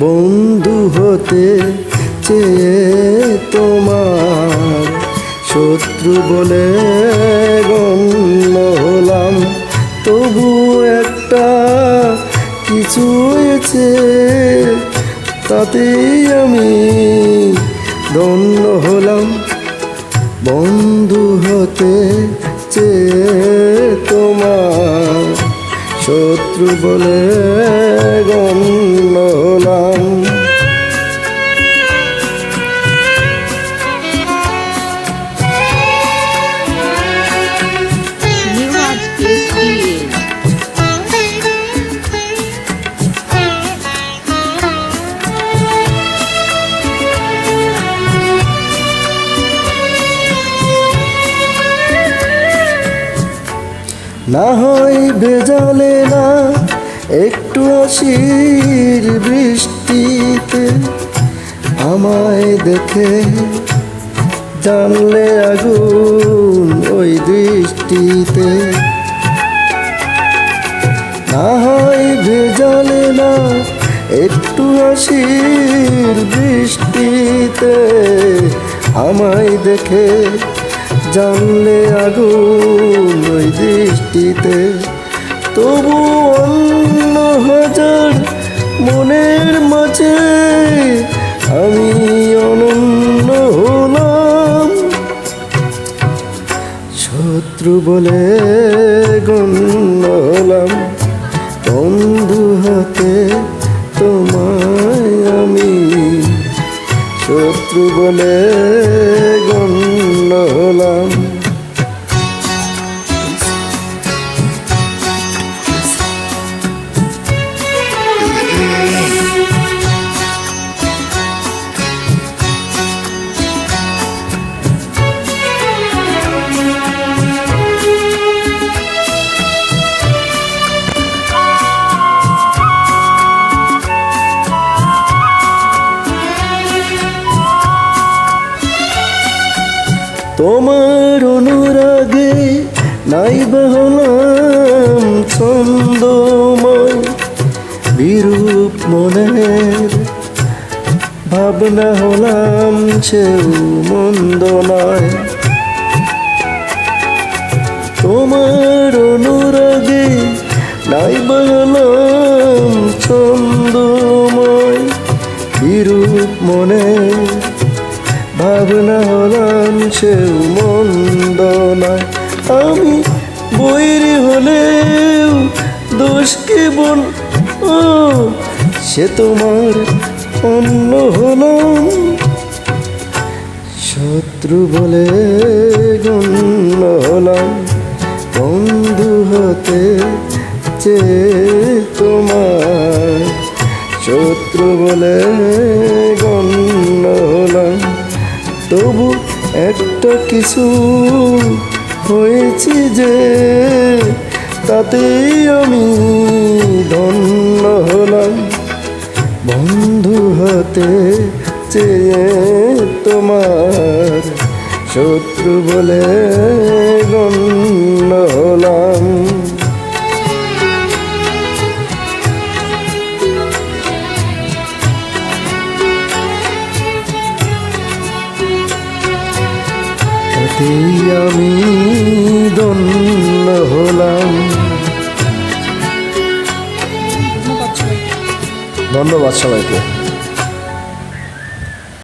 বন্ধু হতে চেয়ে তোমার শত্রু বলে গণ্য হলাম তবু একটা কিছু হয়েছে তাতেই আমি ধন্য হলাম। বন্ধু হতে চেয়ে তোমার শত্রু বলে গণ্য হলাম। না হয় ভেজালে না, একটু আসির বৃষ্টিতে আমায় দেখে। জানলে আগুন ওই দৃষ্টিতে। না হয় ভেজালে না, একটু আসির বৃষ্টিতে আমায় দেখে। জানলে আগুন ওই দৃষ্টিতে। তবু অন্য হাজার মনের মাঝে আমি অনন্য হলাম। শত্রু বলে গণ্য হলাম। বন্ধু হাতে তোমায় আমি। শত্রু বলে তোমার অনুরাগে নাই হলাম ছন্দময় বিরূপ মনের ভাবনা হলাম সেও মন্দ নয়। তোমার অনুরাগে নাই হলাম ছন্দময় বিরূপ ভাবনা হলাম সেও মন্দ নয়। আমি বৈরি হলেও দোষ কেবল ও, সে তোমার অন্য হলাম। শত্রু বলে গণ্য হলাম। বন্ধু হতে চেয়ে তোমার শত্রু বলে একটা কিছু হয়েছি যে তাতেই আমি ধন্য হলাম। বন্ধু হতে চেয়ে তোমার শত্রু বলে তাতেই আমি ধন্য হলাম। ধন্যবাদ সবাইকে।